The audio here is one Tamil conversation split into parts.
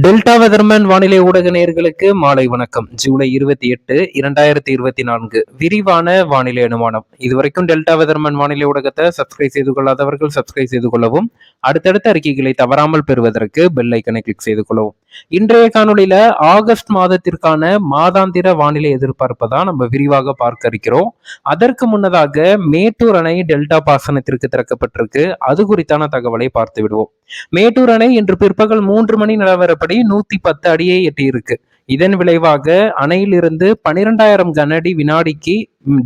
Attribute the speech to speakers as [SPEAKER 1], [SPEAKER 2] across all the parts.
[SPEAKER 1] டெல்டா வெதர்மேன் வானிலை ஊடக நேர்களுக்கு மாலை வணக்கம். ஜூலை இருபத்தி எட்டு இரண்டாயிரத்தி இருபத்தி நான்கு. விரிவான வானிலை அனுமானம். இதுவரைக்கும் டெல்டா வெதர்மேன் வானிலை ஊடகத்தை சப்ஸ்கிரைப் செய்து கொள்ளாதவர்கள் சப்ஸ்கிரைப் செய்து கொள்ளவும் அடுத்தடுத்த அறிக்கைகளை தவறாமல் பெறுவதற்கு பெல் ஐக்கனை கிளிக் செய்து கொள்ளவும். இன்றைய காணொலியில ஆகஸ்ட் மாதத்திற்கான மாதாந்திர வானிலை எதிர்பார்ப்பை நம்ம விரிவாக பார்க்க இருக்கிறோம். அதற்கு முன்னதாக மேட்டூர் அணை டெல்டா பாசனத்திற்கு திறக்கப்பட்டிருக்கு. அது குறித்தான தகவலை பார்த்து விடுவோம். மேட்டூர் அணை இன்று பிற்பகல் மூன்று மணி நிலவரப்படி நூத்தி பத்து அடியை எட்டியிருக்கு. இதன் விளைவாக அணையிலிருந்து பனிரெண்டாயிரம் கனஅடி வினாடிக்கு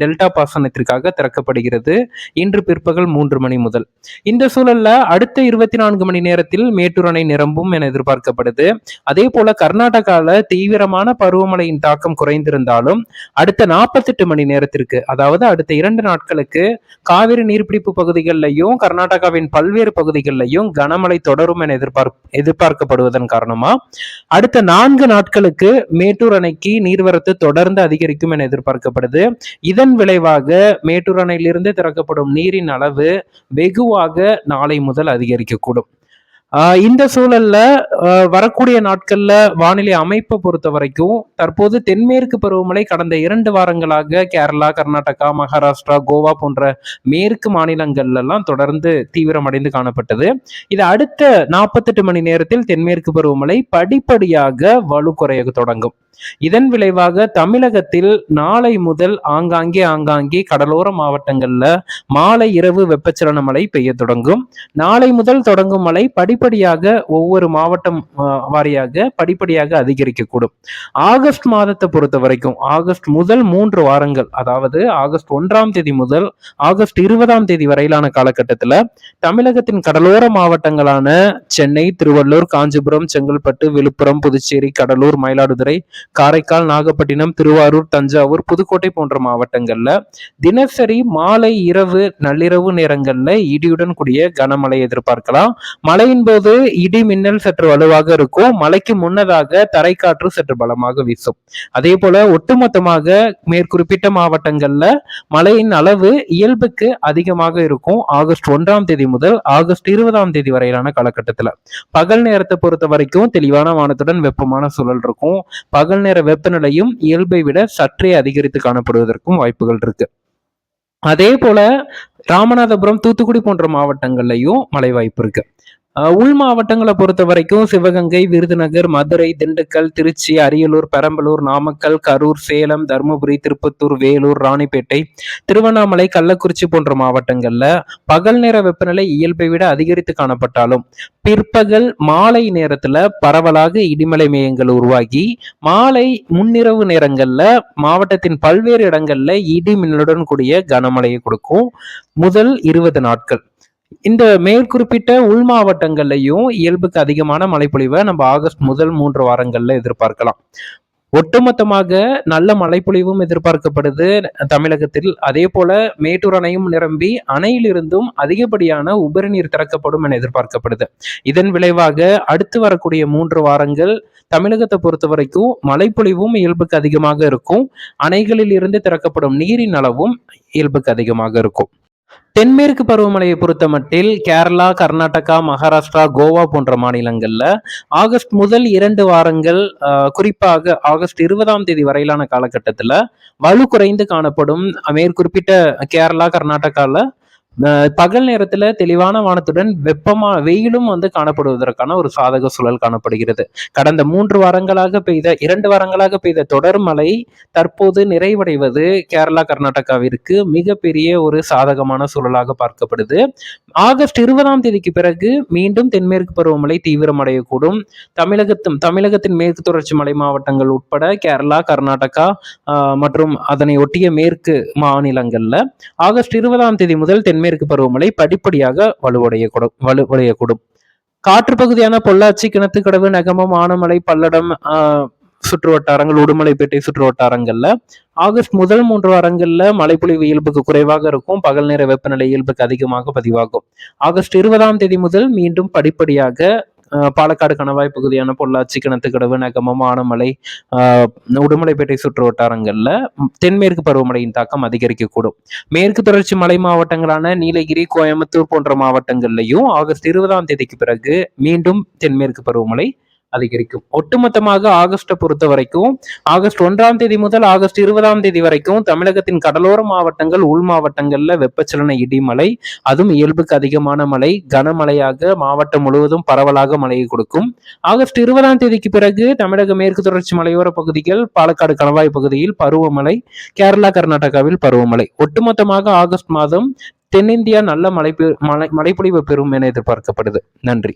[SPEAKER 1] டெல்டா பாசனத்திற்காக திறக்கப்படுகிறது. இன்று பிற்பகல் மூன்று மணி முதல். இந்த சூழல்ல அடுத்த இருபத்தி நான்கு மணி நேரத்தில் மேட்டூர் அணை நிரம்பும் என எதிர்பார்க்கப்படுது. அதே போல கர்நாடகாவில் தீவிரமான பருவமழையின் தாக்கம் குறைந்திருந்தாலும் அடுத்த நாற்பத்தெட்டு மணி நேரத்திற்கு அதாவது அடுத்த இரண்டு நாட்களுக்கு காவிரி நீர்பிடிப்பு பகுதிகளிலையும் கர்நாடகாவின் பல்வேறு பகுதிகளிலையும் கனமழை தொடரும் என எதிர்பார்க்க எதிர்பார்க்கப்படுவதன் காரணமா அடுத்த நான்கு நாட்களுக்கு மேட்டூர் அணைக்கு நீர்வரத்து தொடர்ந்து அதிகரிக்கும் என எதிர்பார்க்கப்படுது. இதன் விளைவாக மேட்டூர் அணையிலிருந்து திறக்கப்படும் நீரின் அளவு வெகுவாக நாளை முதல் அதிகரிக்கக்கூடும். இந்த சூழல்ல வரக்கூடிய நாட்கள்ல வானிலை அமைப்பை பொறுத்த வரைக்கும் தற்போது தென்மேற்கு பருவமழை கடந்த இரண்டு வாரங்களாக கேரளா கர்நாடகா மகாராஷ்டிரா கோவா போன்ற மேற்கு மாநிலங்கள்ல எல்லாம் தொடர்ந்து தீவிரமடைந்து காணப்பட்டது. இது அடுத்த நாற்பத்தெட்டு மணி நேரத்தில் தென்மேற்கு பருவமழை படிப்படியாக வலுக்குறைய தொடங்கும். இதன் விளைவாக தமிழகத்தில் நாளை முதல் ஆங்காங்கே ஆங்காங்கே கடலோர மாவட்டங்கள்ல மாலை இரவு வெப்பச்சலன மழை பெய்ய தொடங்கும். நாளை முதல் தொடங்கும் மழை படிப்படியாக ஒவ்வொரு மாவட்டம் வாரியாக படிப்படியாக அதிகரிக்கக்கூடும். ஆகஸ்ட் மாதத்தை பொறுத்த வரைக்கும் ஆகஸ்ட் முதல் மூன்று வாரங்கள் அதாவது ஆகஸ்ட் ஒன்றாம் தேதி முதல் ஆகஸ்ட் இருபதாம் தேதி வரையிலான காலகட்டத்தில் தமிழகத்தின் கடலோர மாவட்டங்களான சென்னை திருவள்ளூர் காஞ்சிபுரம் செங்கல்பட்டு விழுப்புரம் புதுச்சேரி கடலூர் மயிலாடுதுறை காரைக்கால் நாகப்பட்டினம் திருவாரூர் தஞ்சாவூர் புதுக்கோட்டை போன்ற மாவட்டங்கள்ல தினசரி மாலை இரவு நள்ளிரவு நேரங்கள்ல இடியுடன் கூடிய கனமழை எதிர்பார்க்கலாம். மழையின் போது இடி மின்னல் சற்று வலுவாக இருக்கும். மழைக்கு முன்னதாக தரைக்காற்று சற்று பலமாக வீசும். அதே போல ஒட்டுமொத்தமாக மேற்குறிப்பிட்ட மாவட்டங்கள்ல மழையின் அளவு இயல்புக்கு அதிகமாக இருக்கும். ஆகஸ்ட் ஒன்றாம் தேதி முதல் ஆகஸ்ட் இருபதாம் தேதி வரையிலான காலகட்டத்துல. பகல் நேரத்தை பொறுத்த வரைக்கும் தெளிவான வானத்துடன் வெப்பமான சூழல் இருக்கும். பகல் நேர வெப்பநிலையும் இயல்பை விட சற்றே அதிகரித்து காணப்படுவதற்கும் வாய்ப்புகள் இருக்கு. அதே போல ராமநாதபுரம் தூத்துக்குடி போன்ற மாவட்டங்கள்லையும் மழை வாய்ப்பு இருக்கு. உள் மாவட்டங்களை பொறுத்த வரைக்கும் சிவகங்கை விருதுநகர் மதுரை திண்டுக்கல் திருச்சி அரியலூர் பெரம்பலூர் நாமக்கல் கரூர் சேலம் தருமபுரி திருப்பத்தூர் வேலூர் ராணிப்பேட்டை திருவண்ணாமலை கள்ளக்குறிச்சி போன்ற மாவட்டங்கள்ல பகல் நேர வெப்பநிலை இயல்பை விட அதிகரித்து காணப்பட்டாலும் பிற்பகல் மாலை நேரத்துல பரவலாக இடிமலை மேயங்கள் உருவாகி மாலை முன்னிரவு நேரங்கள்ல மாவட்டத்தின் பல்வேறு இடங்கள்ல இடி மின்னலுடன் கூடிய கனமழையை கொடுக்கும் முதல் இருபது நாட்கள். இந்த மேற்குறிப்பிட்ட உள் மாவட்டங்கள்லையும் இயல்புக்கு அதிகமான மழைப்பொழிவை நம்ம ஆகஸ்ட் முதல் மூன்று வாரங்கள்ல எதிர்பார்க்கலாம். ஒட்டுமொத்தமாக நல்ல மழைப்பொழிவும் எதிர்பார்க்கப்படுது தமிழகத்தில். அதே போல மேட்டூர் அணையும் நிரம்பி அணையிலிருந்தும் அதிகப்படியான உபரி நீர் திறக்கப்படும் என எதிர்பார்க்கப்படுது. இதன் விளைவாக அடுத்து வரக்கூடிய மூன்று வாரங்கள் தமிழகத்தை பொறுத்த வரைக்கும் மழைப்பொழிவும் இயல்புக்கு அதிகமாக இருக்கும். அணைகளில் இருந்து திறக்கப்படும் நீரின் அளவும் இயல்புக்கு அதிகமாக இருக்கும். தென்மேற்கு பருவமழையை பொறுத்த மட்டில் கேரளா கர்நாடகா மகாராஷ்டிரா கோவா போன்ற மாநிலங்கள்ல ஆகஸ்ட் முதல் இரண்டு வாரங்கள் ஆஹ், குறிப்பாக ஆகஸ்ட் இருபதாம் தேதி வரையிலான காலகட்டத்துல வலு குறைந்து காணப்படும். மேற்குறிப்பிட்ட கேரளா கர்நாடகால பகல் நேரத்துல தெளிவான வானத்துடன் வெப்பமா வெயிலும் வந்து காணப்படுவதற்கான ஒரு சாதக சூழல் காணப்படுகிறது. கடந்த மூன்று வாரங்களாக பெய்த இரண்டு வாரங்களாக பெய்த தொடர் மழை தற்போது நிறைவடைவது கேரளா கர்நாடகாவிற்கு மிகப்பெரிய ஒரு சாதகமான சூழலாக பார்க்கப்படுது. ஆகஸ்ட் இருபதாம் தேதிக்கு பிறகு மீண்டும் தென்மேற்கு பருவமழை தீவிரமடையக்கூடும். தமிழகத்தும் தமிழகத்தின் மேற்கு தொடர்ச்சி மலை மாவட்டங்கள் உட்பட கேரளா கர்நாடகா ஆஹ், மற்றும் அதனை ஒட்டிய மேற்கு மாநிலங்கள்ல ஆகஸ்ட் இருபதாம் தேதி முதல் தென்மேற்கு பருவமழை படிப்படியாக வலுவடையக்கூடும் வலுவடையக்கூடும் காற்று பகுதியான பொள்ளாச்சி கிணத்துக்கடவு நகமம் ஆனமலை பல்லடம் ஆஹ், சுற்று வட்டாரங்கள் உடுமலைப்பேட்டை சுற்று வட்டாரங்கள்ல ஆகஸ்ட் முதல் மூன்று வாரங்கள்ல மழைப்பொழிவு இயல்புக்கு குறைவாக இருக்கும். பகல் நேர வெப்பநிலை இயல்புக்கு அதிகமாக பதிவாகும். ஆகஸ்ட் இருபதாம் தேதி முதல் மீண்டும் படிப்படியாக பாலக்காடு கணவாய் பகுதியான பொள்ளாச்சி கிணத்துக்கடவு நகமம் ஆனமலை உடுமலைப்பேட்டை சுற்று வட்டாரங்களில் தென்மேற்கு பருவமழையின் தாக்கம் அதிகரிக்கக்கூடும். மேற்கு தொடர்ச்சி மலை மாவட்டங்களான நீலகிரி கோயம்புத்தூர் போன்ற மாவட்டங்கள்லையும் ஆகஸ்ட் இருபதாம் தேதிக்கு பிறகு மீண்டும் தென்மேற்கு பருவமழை அதிகரிக்கும். ஒட்டுமொத்தமாக ஆகஸ்ட்டை பொறுத்த வரைக்கும் ஆகஸ்ட் ஒன்றாம் தேதி முதல் ஆகஸ்ட் இருபதாம் தேதி வரைக்கும் தமிழகத்தின் கடலோர மாவட்டங்கள் உள் மாவட்டங்கள்ல வெப்பச்சலன இடிமலை அதுவும் இயல்புக்கு அதிகமான மழை கனமழையாக மாவட்டம் முழுவதும் பரவலாக மழையை கொடுக்கும். ஆகஸ்ட் இருபதாம் தேதிக்கு பிறகு தமிழக மேற்கு தொடர்ச்சி மலையோர பகுதிகள் பாலக்காடு கணவாய் பகுதியில் பருவமழை கேரளா கர்நாடகாவில் பருவமழை. ஒட்டுமொத்தமாக ஆகஸ்ட் மாதம் தென்னிந்தியா நல்ல மழை மழை மழைப்பொழிவு பெறும் என எதிர்பார்க்கப்படுது. நன்றி.